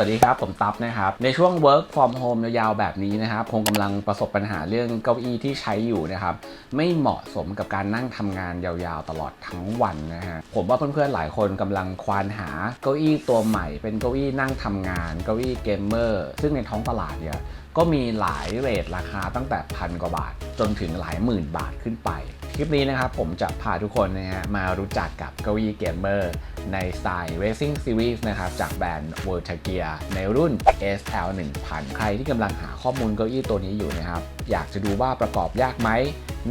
สวัสดีครับ ผมตั๊บนะครับ ในช่วง work from home ยาวๆแบบนี้นะครับคงกำลังประสบปัญหาเรื่องเก้าอี้ที่ใช้อยู่นะครับ ไม่เหมาะสมกับการนั่งทำงานยาวๆตลอดทั้งวันนะฮะผมว่าเพื่อนๆหลายคนกำลังควานหาเก้าอี้ตัวใหม่ เป็นเก้าอี้นั่งทำงาน เก้าอี้เกมเมอร์ซึ่งในท้องตลาดเนี่ย ก็มีหลายเรทราคาตั้งแต่พันกว่าบาท จนถึงหลายหมื่นบาทขึ้นไป คลิปนี้นะครับผมจะพาทุกคนนะฮะมารู้จักกับเก้าอี้เกมเมอร์ในสไตล์ Racing Series นะครับจากแบรนด์ v o l t a g e a ในรุ่น SL 1000 ใครที่กำลังหาข้อมูลเก้าอี้ตัวนี้อยู่นะครับ อยากจะดูว่าประกอบยากไหม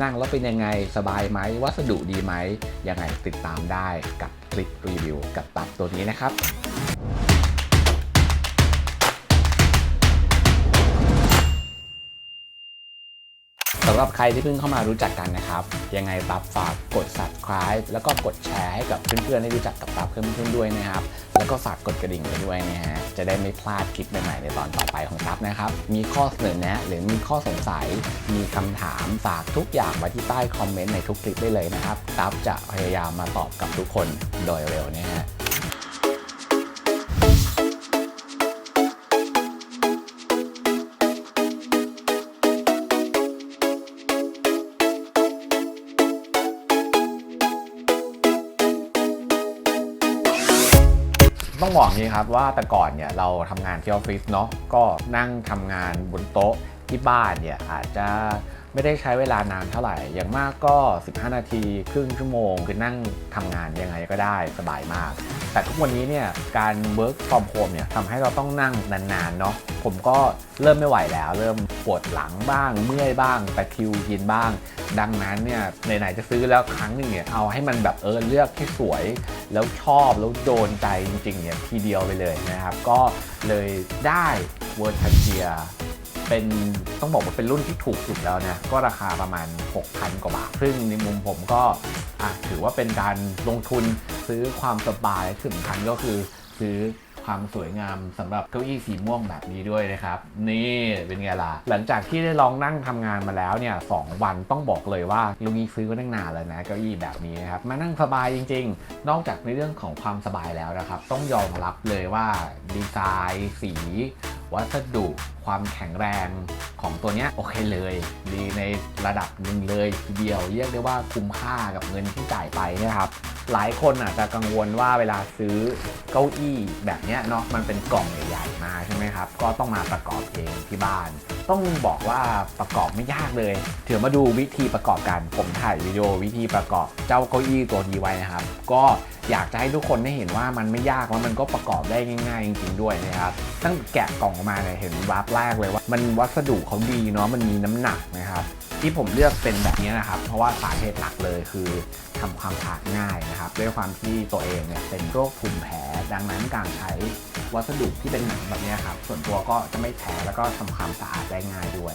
นั่งแล้วเป็นยังไงสบายไหม วัสดุดีไหม ยังไงติดตามได้กับคลิปรีวิวกับตับตัวนี้นะครับำหรับใครที่เพิ่งเข้ามารู้จักกันนะครับ ยังไงตับฝากกด subscribe แล้วก็กดแชร์ให้กับเพื่อนๆได้รู้จักกับตับเพื่อนๆด้วยนะครับ แล้วก็ฝากกดกระดิ่งไปด้วยนะฮะจะได้ไม่พลาดคลิปใหม่ๆในตอนต่อไปของตับนะครับ มีข้อเสนอแนะ หรือมีข้อสงสัย มีคำถามฝากทุกอย่างไว้ที่ใต้คอมเมนต์ในทุกคลิปได้เลยนะครับ ตับจะพยายามมาตอบกับทุกคนโดยเร็วนะฮะ ต้องบอกงนี้ครับว่าแต่ก่อนเนี่ยเราทำงานที่ออฟฟิศเนาะก็นั่งทำงานบนโต๊ะที่บ้านเนี่ยอาจจะไม่ได้ใช้เวลานานเท่าไหร่ อย่างมากก็ 15 นาที ครึ่งชั่วโมง คือนั่งทำงานยังไงก็ได้สบายมาก แต่ทุกวันนี้เนี่ยการ work from home เนี่ยทำให้เราต้องนั่งนานๆเนาะ ผมก็เริ่มไม่ไหวแล้ว เริ่มปวดหลังบ้าง เมื่อยบ้าง ตะคิวกินบ้าง ดังนั้นเนี่ยไหนๆจะซื้อแล้วครั้งหนึ่งเนี่ยเอาให้มันแบบเออเลือกที่สวย แล้วชอบแล้วโดนใจจริงๆเนี่ยทีเดียวไปเลยนะครับ ก็เลยได้เวอร์ทัเจียเป็นต้องบอกว่าเป็นรุ่นที่ถูกสุดแล้วนะ ก็ราคาประมาณ 6,000 กว่าบาท ซึ่งในมุมผมก็ถือว่าเป็นการลงทุนซื้อความสบายที่สำคัญก็คือซื้อ ความสวยงามสำหรับเก้าอี้สีม่วงแบบนี้ด้วยนะครับ นี่เป็นไงล่ะ หลังจากที่ได้ลองนั่งทำงานมาแล้วเนี่ยสองวันต้องบอกเลยว่าลุงนี้ซื้อมาตั้งนานแล้วนะเก้าอี้แบบนี้นะครับมานั่งสบายจริง ๆ นอกจากในเรื่องของความสบายแล้วนะครับ ต้องยอมรับเลยว่าดีไซน์สี วัสดุความแข็งแรงของตัวนี้โอเคเลย ดีในระดับหนึ่งเลยทีเดียว เรียกได้ว่าคุ้มค่ากับเงินที่จ่ายไปนะครับหลายคนอาจจะกังวลว่าเวลาซื้อเก้าอี้แบบนี้เนาะมันเป็นกล่องใหญ่ๆมาใช่ไหมครับ ก็ต้องมาประกอบเองที่บ้าน ต้องบอกว่าประกอบไม่ยากเลยเดี๋ยวมาดูวิธีประกอบกันผมถ่ายวิดีโอวิธีประกอบเจ้าเก้าอี้ตัวนี้ไว้นะครับ ก็ อยากจะให้ทุกคนได้เห็นว่ามันไม่ยากแล้วมันก็ประกอบได้ง่ายๆจริงๆด้วยนะครับตั้งแกะกล่องออกมาเนี่ยเห็นวับแรกเลยว่า มันวัสดุเขาดีเนาะมันมีน้ำหนักนะครับที่ผมเลือกเป็นแบบนี้นะครับ เพราะว่าสาเหตุหลักเลยคือทำความสะอาดง่ายนะครับ ด้วยความที่ตัวเองเนี่ยเป็นโรคภูมิแพ้ดังนั้นการใช้วัสดุที่เป็นหนังแบบนี้ครับส่วนตัวก็จะไม่แพ้แล้วก็ทำความสะอาดได้ง่ายด้วย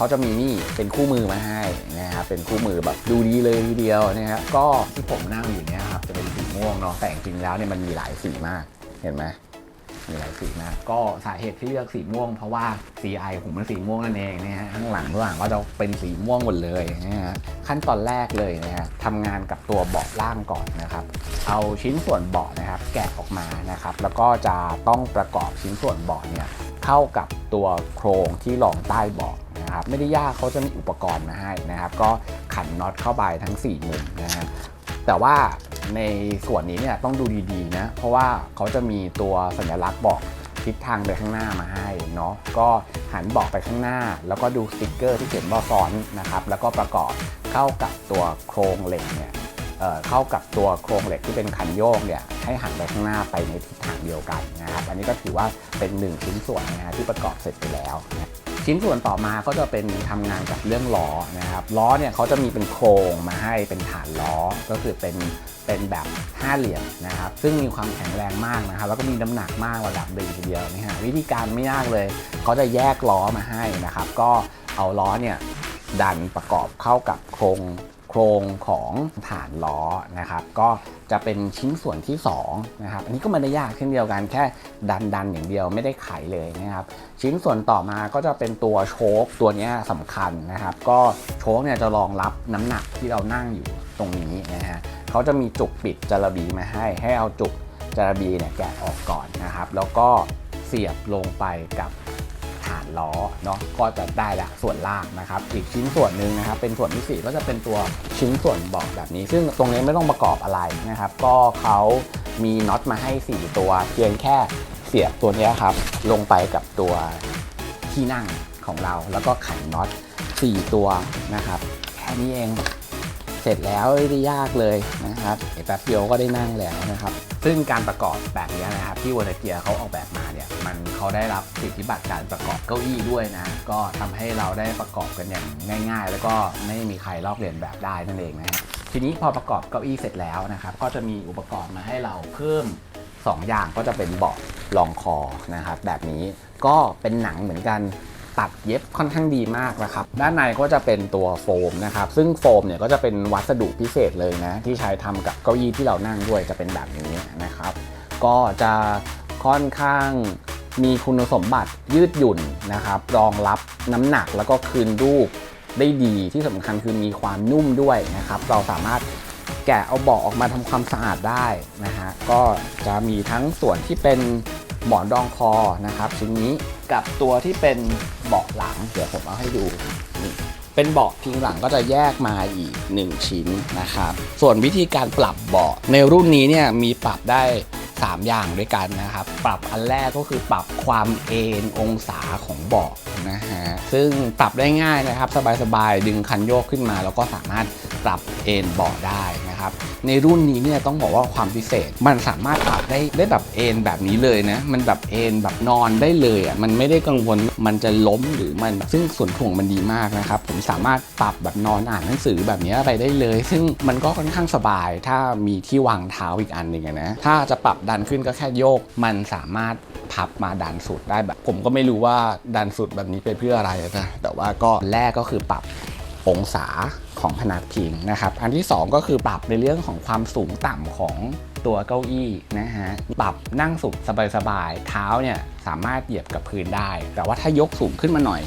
เขาจะมีนี่เป็นคู่มือมาให้นะครับเป็นคู่มือแบบดูดีเลยทีเดียวนะครับก็ที่ผมนั่งอยู่เนี่ยครับจะเป็นสีม่วงเนาะแต่จริงแล้วเนี่ยมันมีหลายสีมากเห็นไหมมีหลายสีมากก็สาเหตุที่เลือกสีม่วง เพราะว่า CI ผมมันสีม่วงนั่นเองนะฮะข้างหลังข้างหลังก็จะเป็นสีม่วงหมดเลยนะฮะขั้นตอนแรกเลยนะฮะทำงานกับตัวเบาะล่างก่อนนะครับ เอาชิ้นส่วนเบาะนะครับ แกะออกมานะครับ แล้วก็จะต้องประกอบชิ้นส่วนเบาะเนี่ยเข้ากับตัวโครงที่รองใต้เบาะ นะครับไม่ได้ยากเขาจะมีอุปกรณ์มาให้นะครับ ก็ขันน็อตเข้าไปทั้ง 4 มุมนะฮะแต่ว่าในส่วนนี้เนี่ยต้องดูดีๆนะเพราะว่าเขาจะมีตัวสัญลักษณ์บอกทิศทางไปข้างหน้ามาให้เนาะก็หันบอกไปข้างหน้า แล้วก็ดูสติกเกอร์ที่เขียนว่าฟอนนะครับแล้วก็ประกอบเข้ากับตัวโครงเหล็กเนี่ยเเข้ากับตัวโครงเหล็กที่เป็นคันโยกเนี่ยให้หันไปข้างหน้าไปในทิศทางเดียวกันนะครับอันนี้ก็ถือว่าเป็นหนึ่งชิ้นส่วนนะฮะที่ประกอบเสร็จไปแล้วนะ ชิ้นส่วนต่อมาก็จะเป็นทำงานกับเรื่องล้อนะครับล้อเนี่ยเขาจะมีเป็นโครงมาให้เป็นฐานล้อก็คือเป็นเป็นแบบห้าเหลี่ยมนะครับซึ่งมีความแข็งแรงมากนะครับแล้วก็มีน้ำหนักมากระดับหนึ่งทีเดียวนะฮะวิธีการไม่ยากเลยเขาจะแยกล้อมาให้นะครับ ก็เอาล้อเนี่ยดันประกอบเข้ากับโครง โครงของฐานล้อนะครับ ก็จะเป็นชิ้นส่วนที่2นะครับ อันนี้ก็ไม่ได้ยากเช่นเดียวกันแค่ดันดันอย่างเดียวไม่ได้ไขเลยนะครับ ชิ้นส่วนต่อมาก็จะเป็นตัวโชคตัวนี้ยสำคัญนะครับ ก็โชคเนี่ยจะรองรับน้ำหนักที่เรานั่งอยู่ตรงนี้นะฮะเขาจะมีจุกปิดจาระบีมาให้ ให้เอาจุกจาระบีเนี่ยแกะออกก่อนนะครับ แล้วก็เสียบลงไปกับ ล้อเนาะก็จะได้ละส่วนล่างนะครับ อีกชิ้นส่วนหนึ่งนะครับ เป็นส่วนที่สี่ก็จะเป็นตัวชิ้นส่วนเบาะแบบนี้ ซึ่งตรงนี้ไม่ต้องประกอบอะไรนะครับ ก็เขามีน็อตมาให้ 4 ตัวเพียงแค่เสียบตัวนี้ครับ ลงไปกับตัวที่นั่งของเรา แล้วก็ไขน็อต 4 ตัวนะครับ แค่นี้เองเสร็จแล้วไม่ได้ยากเลยนะครับแป๊บเดียวก็ได้นั่งแล้วนะครับ ซึ่งการประกอบแบบนี้นะครับที่วอร์เกียเขาออกแบบ มันเขาได้รับสิทธิบัตรการประกอบเก้าอี้ด้วยนะ ก็ทำให้เราได้ประกอบกันอย่างง่าย ๆ แล้วก็ไม่มีใครลอกเลียนแบบได้นั่นเองนะทีนี้พอประกอบเก้าอี้เสร็จแล้วนะครับ ก็จะมีอุปกรณ์มาให้เราเพิ่ม 2 อย่างก็จะเป็นเบาะรองคอนะครับ แบบนี้ก็เป็นหนังเหมือนกันตัดเย็บค่อนข้างดีมากนะครับ ด้านในก็จะเป็นตัวโฟมนะครับ ซึ่งโฟมเนี่ยก็จะเป็นวัสดุพิเศษเลยนะ ที่ใช้ทำกับเก้าอี้ที่เรานั่งด้วยจะเป็นแบบนี้นะครับ ก็จะค่อนข้าง มีคุณสมบัติยืดหยุ่นนะครับรองรับน้ำหนักแล้วก็คืนรูปได้ดีที่สำคัญคือมีความนุ่มด้วยนะครับ เราสามารถแกะเอาเบาะออกมาทำความสะอาดได้นะฮะก็จะมีทั้งส่วนที่เป็นหมอนรองคอนะครับชิ้นนี้กับตัวที่เป็นเบาะหลัง เดี๋ยวผมเอาให้ดูนี่เป็นเบาะพิงหลังก็จะแยกมาอีก 1 ชิ้นนะครับ ส่วนวิธีการปรับเบาะในรุ่นนี้เนี่ยมีปรับได้ 3 อย่างด้วยกันนะครับ ปรับอันแรกก็คือปรับความเอนองศาของเบาะนะฮะซึ่งปรับได้ง่ายนะครับ สบายๆดึงคันโยกขึ้นมา แล้วก็สามารถปรับเอนเบาะได้นะครับ ในรุ่นนี้เนี่ยต้องบอกว่าความพิเศษ มันสามารถปรับได้ได้แบบเอนแบบนี้เลยนะ มันแบบเอนแบบนอนได้เลยอะ มันไม่ได้กังวล มันจะล้มหรือมัน ซึ่งส่วนถ่วงมันดีมากนะครับ ผมสามารถปรับแบบนอนอ่านหนังสือแบบนี้ไปได้เลย ซึ่งมันก็ค่อนข้างสบาย ถ้ามีที่วางเท้าอีกอันหนึ่งนะ ถ้าจะปรับดันขึ้นก็แค่โยก มันสามารถพับมาดันสุดได้แบบ ผมก็ไม่รู้ว่าดันสุดแบบนี้ไปเพื่ออะไรนะ แต่ว่าก็แรกก็คือปรับ องศาของพนักพิงนะครับ อันที่ 2 ก็คือปรับในเรื่องของความสูงต่ำของตัวเก้าอี้นะฮะ ปรับนั่งสุขสบายๆ เท้าเนี่ยสามารถเหยียบกับพื้นได้ แต่ว่าถ้ายกสูงขึ้นมาหน่อย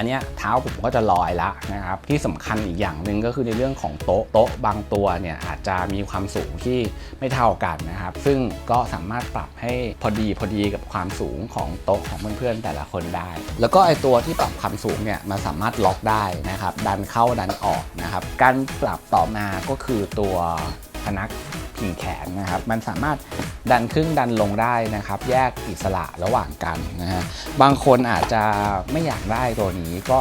อันนี้เท้าผมก็จะลอยละนะครับที่สำคัญอีกอย่างหนึ่งก็คือในเรื่องของโต๊ะโต๊ะบางตัวเนี่ยอาจจะมีความสูงที่ไม่เท่ากันนะครับ ซึ่งก็สามารถปรับให้พอดีพอดีกับความสูงของโต๊ะของเพื่อนๆแต่ละคนได้ แล้วก็ไอตัวที่ปรับความสูงเนี่ยมันสามารถล็อกได้นะครับ ดันเข้าดันออกนะครับ การปรับต่อมาก็คือตัวพนักพิงแขนนะครับ มันสามารถ ดันขึ้นดันลงได้นะครับ แยกอิสระระหว่างกันนะฮะบางคนอาจจะไม่อยากได้ตัวนี้ก็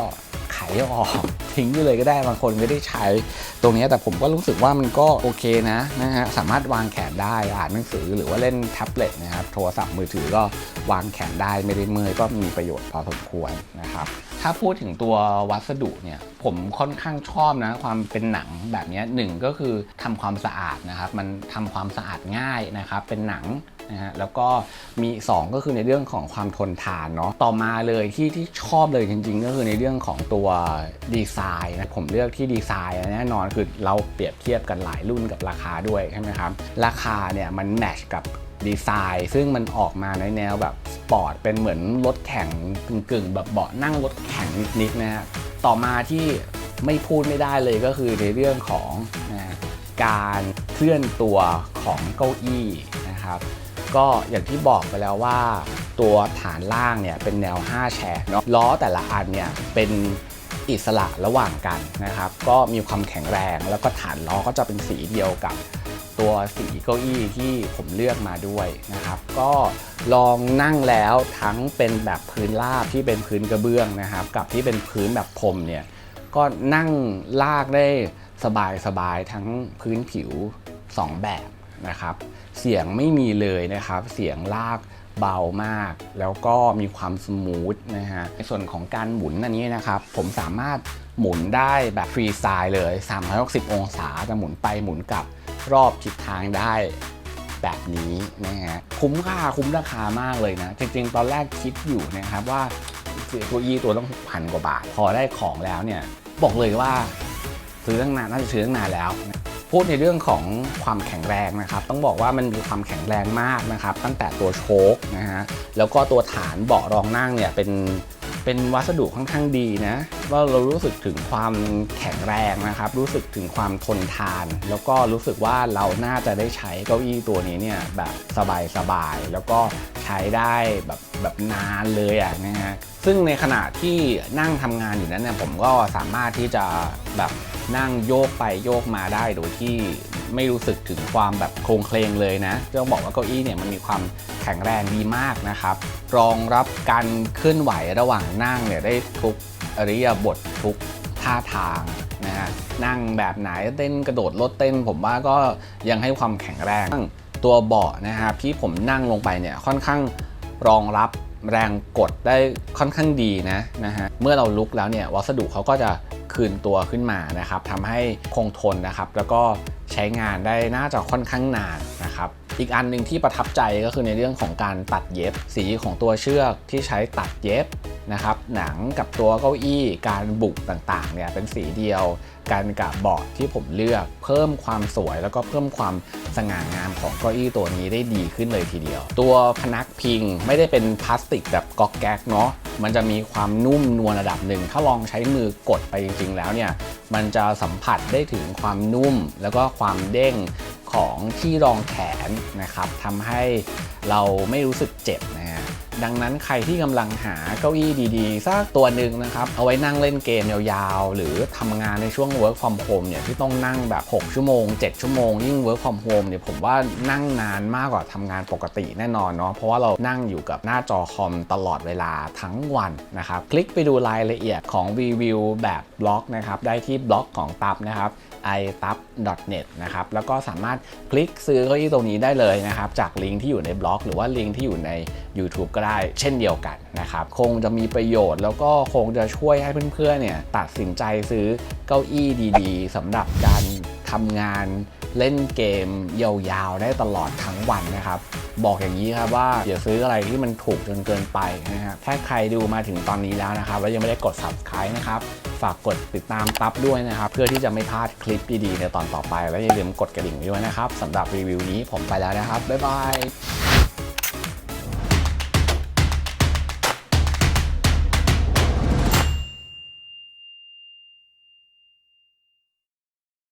ไขออกทิ้งไปเลยก็ได้บางคนไม่ได้ใช้ตรงนี้แต่ผมก็รู้สึกว่ามันก็โอเคนะนะฮะสามารถวางแขนได้อ่านหนังสือหรือว่าเล่นแท็บเล็ตนะครับโทรศัพท์มือถือก็วางแขนได้ไม่ได้เมื่อยก็มีประโยชน์พอสมควรนะครับถ้าพูดถึงตัววัสดุเนี่ยผมค่อนข้างชอบนะความเป็นหนังแบบนี้หนึ่งก็คือทำความสะอาดนะครับมันทำความสะอาดง่ายนะครับเป็นหนัง นะฮะแล้วก็มี 2 ก็คือในเรื่องของความทนทานเนาะต่อมาเลยที่ที่ชอบเลยจริง ๆ ก็คือในเรื่องของตัวดีไซน์นะผมเลือกที่ดีไซน์แน่นอนคือเราเปรียบเทียบกันหลายรุ่นกับราคาด้วยใช่ไหมครับราคาเนี่ยมันแมชกับดีไซน์ซึ่งมันออกมาในแนวแบบสปอร์ตเป็นเหมือนรถแข่งกึ่งๆ แบบเบาะนั่งรถแข่งนิดๆนะฮะต่อมาที่ไม่พูดไม่ได้เลยก็คือในเรื่องของนะการเคลื่อนตัวของเก้าอี้นะครับ ก็อย่างที่บอกไปแล้วว่า ตัวฐานล่างเนี่ยเป็นแนว 5 แฉกเนาะล้อแต่ละอันเนี่ยเป็นอิสระระหว่างกันนะครับ ก็มีความแข็งแรง แล้วก็ฐานล้อก็จะเป็นสีเดียวกับตัวสีเก้าอี้ที่ผมเลือกมาด้วยนะครับ ก็ลองนั่งแล้วทั้งเป็นแบบพื้นราบที่เป็นพื้นกระเบื้องนะครับ กับที่เป็นพื้นแบบพรมเนี่ยก็นั่งลากได้สบายๆทั้งพื้นผิว 2 แบบ นะครับ เสียงไม่มีเลยนะครับ เสียงลากเบามาก แล้วก็มีความสมูทนะฮะในส่วนของการหมุนอันนี้นะครับ ผมสามารถหมุนได้แบบฟรีสไตล์เลย 360 องศาจะหมุนไปหมุนกลับรอบทิศทางได้แบบนี้นะฮะคุ้มค่าคุ้มราคามากเลยนะ จริงๆ ตอนแรกคิดอยู่นะครับว่าซื้อเก้าอี้ตัวต้องพันกว่าบาท พอได้ของแล้วเนี่ย บอกเลยว่าซื้อตั้งนานน่าจะซื้อตั้งนานแล้ว พูดในเรื่องของความแข็งแรงนะครับ ต้องบอกว่ามันมีความแข็งแรงมากนะครับ ตั้งแต่ตัวโชคนะฮะแล้วก็ตัวฐานเบาะรองนั่งเนี่ยเป็นเป็นวัสดุค่อนข้างดีนะ ว่าเรารู้สึกถึงความแข็งแรงนะครับ รู้สึกถึงความทนทาน แล้วก็รู้สึกว่าเราน่าจะได้ใช้เก้าอี้ตัวนี้เนี่ยแบบสบายๆแล้วก็ใช้ได้แบบแบบนานเลยอะนะฮะซึ่งในขณะที่นั่งทำงานอยู่นั้นเนี่ยผมก็สามารถที่จะแบบนั่งโยกไปโยกมาได้โดยที่ไม่รู้สึกถึงความแบบโครงเคลงเลยนะต้องบอกว่าเก้าอี้เนี่ยมันมีความแข็งแรงดีมากนะครับ รองรับการเคลื่อนไหวระหว่างนั่งเนี่ยได้ทุก อริยบททุกท่าทางนะฮะนั่งแบบไหนเต้นกระโดดรถเต้น ผมว่าก็ยังให้ความแข็งแรงตัวเบาะนะครับที่ผมนั่งลงไปเนี่ยค่อนข้างรองรับแรงกดได้ค่อนข้างดีนะนะฮะเมื่อเราลุกแล้วเนี่ยวัสดุเขาก็จะคืนตัวขึ้นมานะครับทำให้คงทนนะครับ แล้วก็ใช้งานได้น่าจะค่อนข้างนาน อีกอันหนึ่งที่ประทับใจก็คือในเรื่องของการตัดเย็บ สีของตัวเชือกที่ใช้ตัดเย็บนะครับหนังกับตัวเก้าอี้การบุกต่างๆเนี่ยเป็นสีเดียวกันกับเบาะที่ผมเลือกเพิ่มความสวยแล้วก็เพิ่มความสง่างามของเก้าอี้ตัวนี้ได้ดีขึ้นเลยทีเดียว ตัวพนักพิงไม่ได้เป็นพลาสติกแบบก๊อกแก๊กเนาะมันจะมีความนุ่มนวลระดับหนึ่ง ถ้าลองใช้มือกดไปจริงๆแล้วเนี่ยมันจะสัมผัสได้ถึงความนุ่มแล้วก็ความเด้ง ของที่รองแขนนะครับทำให้เราไม่รู้สึกเจ็บน ดังนั้นใครที่กำลังหาเก้าอี้ดีๆสักตัวหนึ่งนะครับ เอาไว้นั่งเล่นเกมยาวๆ หรือทำงานในช่วง work from home เนี่ยที่ต้องนั่งแบบ 6 ชั่วโมง 7 ชั่วโมง ยิ่ง work from home เนี่ยผมว่านั่งนานมากกว่าทำงานปกติแน่นอนเนาะเพราะว่าเรานั่งอยู่กับหน้าจอคอมตลอดเวลาทั้งวันนะครับคลิกไปดูรายละเอียดของรีวิวแบบบล็อกนะครับได้ที่บล็อกของตับนะครับ i t a p n e t นะครับแล้วก็สามารถคลิกซื้อเก้าอี้ตรงนี้ได้เลยนะครับจากลิงก์ที่อยู่ในบล็อก หรือว่าลิงก์ที่อยู่ใน YouTube ก็ได้เช่นเดียวกันนะครับ คงจะมีประโยชน์แล้วก็คงจะช่วยให้เพื่อนๆเนี่ยตัดสินใจซื้อเก้าอี้ดีๆสำหรับการทำงานเล่นเกมยาวๆ ได้ตลอดทั้งวันนะครับ บอกอย่างนี้ครับว่าอย่าซื้ออะไรที่มันถูกจนเกินไปนะครับถ้าใครดูมาถึงตอนนี้แล้วนะครับ แล้วยังไม่ได้กด subscribe นะครับฝากกดติดตามตับด้วยนะครับ เพื่อที่จะไม่พลาดคลิปดีๆในตอนต่อไป และอย่าลืมกดกระดิ่งไว้ด้วยนะครับสำหรับรีวิวนี้ผมไปแล้วนะครับ บ๊ายบาย